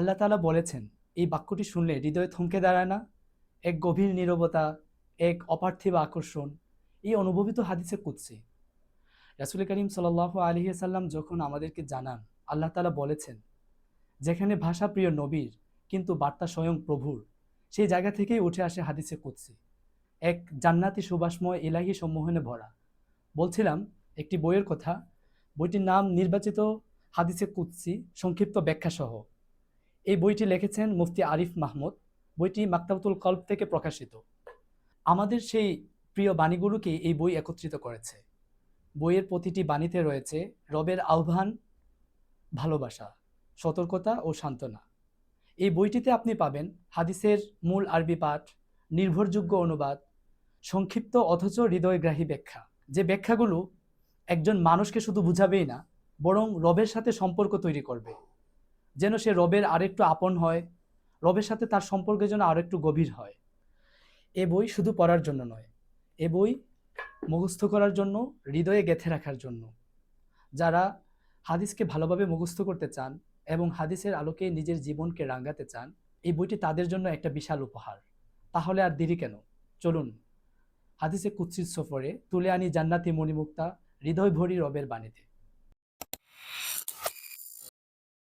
আল্লাহ তাআলা বলেছেন, এই বাক্যটি শুনলে হৃদয়ে থমকে দাঁড়ায় না। এক গভীর নীরবতা, এক অপার্থিব আকর্ষণ, এই অনুভবিত হাদিসে কুৎসি রাসুল করিম সাল্লাহ আলহি সাল্লাম যখন আমাদেরকে জানান, আল্লাহ তাআলা বলেছেন, যেখানে ভাষা প্রিয় নবীর, কিন্তু বার্তা স্বয়ং প্রভুর, সেই জায়গা থেকেই উঠে আসে হাদিসে কুৎসি এক জান্নাতি সুবাসময় এলাহি সম্মোহনে ভরা। বলছিলাম একটি বইয়ের কথা, বইটির নাম নির্বাচিত হাদিসে কুৎসি সংক্ষিপ্ত ব্যাখ্যাসহ। এই বইটি লিখেছেন মুফতি আরিফ মাহমুদ। বইটি মাক্তাবতুল কল্প থেকে প্রকাশিত। আমাদের সেই প্রিয় বাণীগুলোকে এই বই একত্রিত করেছে। বইয়ের প্রতিটি বাণীতে রয়েছে রবের আহ্বান, ভালোবাসা, সতর্কতা ও সান্ত্বনা। এই বইটিতে আপনি পাবেন হাদিসের মূল আরবি পাঠ, নির্ভরযোগ্য অনুবাদ, সংক্ষিপ্ত অথচ হৃদয়গ্রাহী ব্যাখ্যা। যে ব্যাখ্যাগুলো একজন মানুষকে শুধু বুঝাবেই না, বরং রবের সাথে সম্পর্ক তৈরি করবে। যেন সে রবের আরেকটু আপন হয়, রবের সাথে তার সম্পর্ক যেন আরেকটু গভীর হয়। এ বই শুধু পড়ার জন্য নয়, এ বই মুখস্থ করার জন্য, হৃদয়ে গেঁথে রাখার জন্য। যারা হাদিসকে ভালোভাবে মুখস্থ করতে চান এবং হাদিসের আলোকে নিজের জীবনকে রাঙাতে চান, এই বইটি তাদের জন্য একটা বিশাল উপহার। তাহলে আর দেরি কেন? চলুন, হাদিসে কুৎসিত সফরে তুলে আনি জান্নাতি মণিমুক্তা হৃদয় ভরি রবের বাণীতে।